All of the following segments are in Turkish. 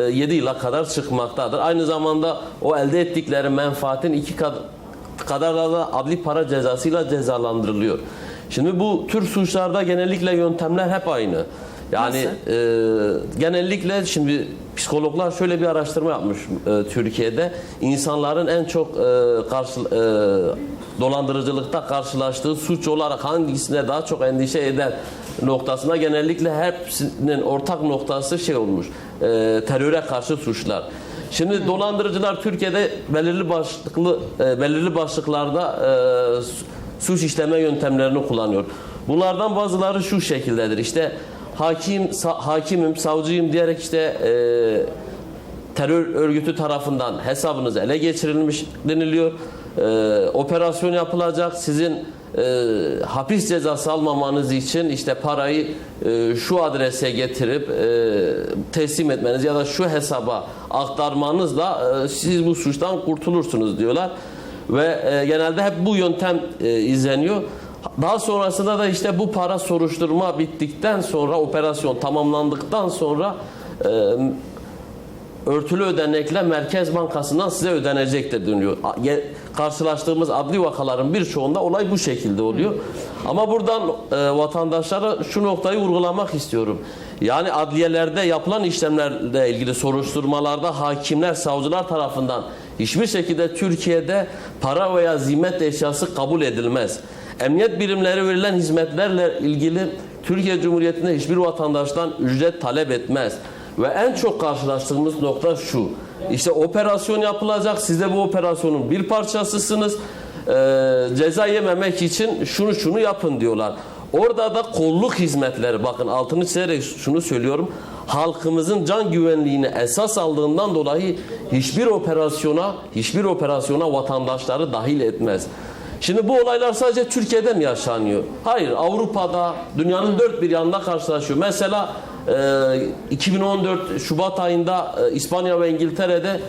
7 yıla kadar çıkmaktadır. Aynı zamanda o elde ettikleri menfaatin iki kad- kadar da adli para cezasıyla cezalandırılıyor. Şimdi bu tür suçlarda genellikle yöntemler hep aynı. Yani e, genellikle şimdi psikologlar şöyle bir araştırma yapmış e, Türkiye'de. İnsanların en çok e, karşı, e, dolandırıcılıkta karşılaştığı suç olarak hangisine daha çok endişe eder noktasına genellikle hepsinin ortak noktası şey olmuş. E, teröre karşı suçlar. Şimdi dolandırıcılar Türkiye'de belirli başlıklı e, belirli başlıklarda e, su- suç işleme yöntemlerini kullanıyor. Bunlardan bazıları şu şekildedir. İşte hakim sa- hakimim, savcıyım diyerek işte e, terör örgütü tarafından hesabınız ele geçirilmiş deniliyor. Ee, operasyon yapılacak. Sizin e, hapis cezası almamanız için işte parayı e, şu adrese getirip e, teslim etmeniz ya da şu hesaba aktarmanızla e, siz bu suçtan kurtulursunuz diyorlar. Ve e, genelde hep bu yöntem e, izleniyor. Daha sonrasında da işte bu para soruşturma bittikten sonra operasyon tamamlandıktan sonra e, örtülü ödenekle Merkez Bankası'ndan size ödenecektir ge- Karşılaştığımız adli vakaların birçoğunda olay bu şekilde oluyor. Ama buradan e, vatandaşlara şu noktayı vurgulamak istiyorum. Yani adliyelerde yapılan işlemlerle ilgili soruşturmalarda hakimler, savcılar tarafından hiçbir şekilde Türkiye'de para veya zimmet eşyası kabul edilmez. Emniyet birimleri verilen hizmetlerle ilgili Türkiye Cumhuriyeti'nde hiçbir vatandaştan ücret talep etmez. Ve en çok karşılaştığımız nokta şu. İşte operasyon yapılacak. Siz de bu operasyonun bir parçasısınız. Ee, ceza yememek için şunu şunu yapın diyorlar. Orada da kolluk hizmetleri bakın altını çizerek şunu söylüyorum. Halkımızın can güvenliğini esas aldığından dolayı hiçbir operasyona hiçbir operasyona vatandaşları dahil etmez. Şimdi bu olaylar sadece Türkiye'de mi yaşanıyor? Hayır, Avrupa'da, dünyanın dört bir yanında karşılaşıyor. Mesela e, 2014 Şubat ayında e, İspanya ve İngiltere'de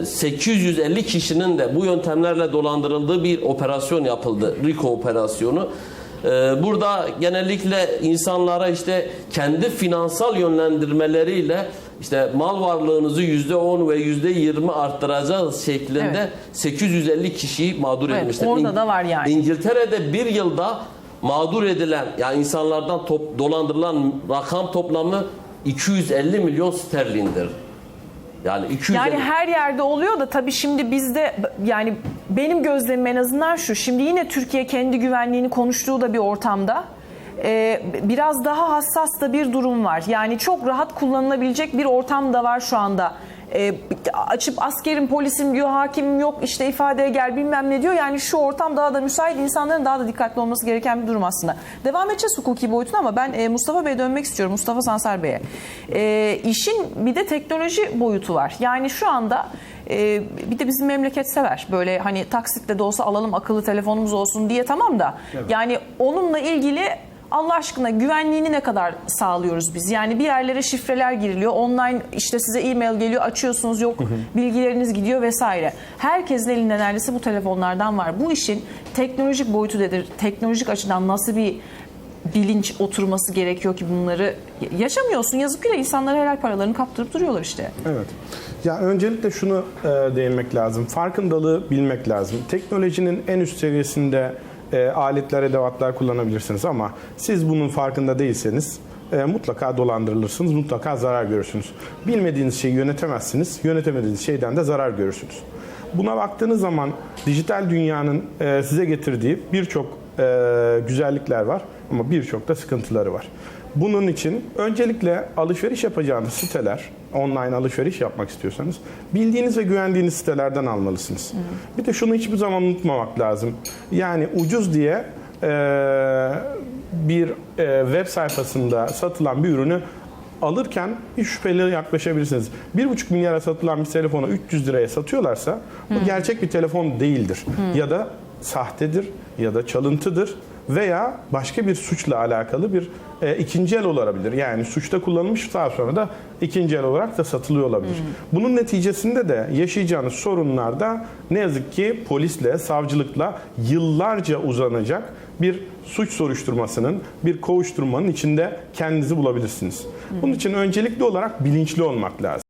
e, 850 kişinin de bu yöntemlerle dolandırıldığı bir operasyon yapıldı. RICO operasyonu. E, Burada genellikle insanlara işte kendi finansal yönlendirmeleriyle işte mal varlığınızı yüzde 10 ve yüzde 20 arttıracağız şeklinde Evet. 850 kişiyi mağdur Evet, etmişler. orada da var yani. İngiltere'de bir yılda mağdur edilen yani insanlardan top, dolandırılan rakam toplamı 250 milyon sterlindir. Yani 250 Yani her yerde oluyor da tabii şimdi bizde yani benim gözlemim en azından şu. Şimdi yine Türkiye kendi güvenliğini konuştuğu da bir ortamda e, biraz daha hassas da bir durum var. Yani çok rahat kullanılabilecek bir ortam da var şu anda. E, açıp askerim, polisim diyor, hakimim yok işte ifadeye gel bilmem ne diyor. Yani şu ortam daha da müsait insanların daha da dikkatli olması gereken bir durum aslında. Devam edeceğiz hukuki boyutuna ama ben e, Mustafa Bey'e dönmek istiyorum. Mustafa Sansar Bey'e. E, işin bir de teknoloji boyutu var. Yani şu anda e, bir de bizim memleket sever. Böyle hani taksitle de olsa alalım akıllı telefonumuz olsun diye tamam da. Yani onunla ilgili Allah aşkına güvenliğini ne kadar sağlıyoruz biz? Yani bir yerlere şifreler giriliyor. Online işte size e-mail geliyor, açıyorsunuz yok bilgileriniz gidiyor vesaire. Herkesin elinde neredeyse bu telefonlardan var. Bu işin teknolojik boyutu nedir? Teknolojik açıdan nasıl bir bilinç oturması gerekiyor ki bunları yaşamıyorsun. Yazık ki insanlara helal paralarını kaptırıp duruyorlar işte. Evet. Ya öncelikle şunu e, değinmek lazım. Farkındalığı bilmek lazım. Teknolojinin en üst seviyesinde e, aletler, edevatlar kullanabilirsiniz ama siz bunun farkında değilseniz e, mutlaka dolandırılırsınız, mutlaka zarar görürsünüz. Bilmediğiniz şeyi yönetemezsiniz, yönetemediğiniz şeyden de zarar görürsünüz. Buna baktığınız zaman dijital dünyanın e, size getirdiği birçok e, güzellikler var ama birçok da sıkıntıları var. Bunun için öncelikle alışveriş yapacağınız siteler, online alışveriş yapmak istiyorsanız bildiğiniz ve güvendiğiniz sitelerden almalısınız. Bir de şunu hiçbir zaman unutmamak lazım. Yani ucuz diye e, bir e, web sayfasında satılan bir ürünü alırken bir şüpheli yaklaşabilirsiniz. 1,5 milyara satılan bir telefonu 300 liraya satıyorlarsa bu gerçek bir telefon değildir. Ya da sahtedir ya da çalıntıdır veya başka bir suçla alakalı bir e, ikinci el olabilir. Yani suçta kullanılmış daha sonra da ikinci el olarak da satılıyor olabilir. Bunun neticesinde de yaşayacağınız sorunlar da ne yazık ki polisle, savcılıkla yıllarca uzanacak bir suç soruşturmasının, bir kovuşturmanın içinde kendinizi bulabilirsiniz. Bunun için öncelikli olarak bilinçli olmak lazım.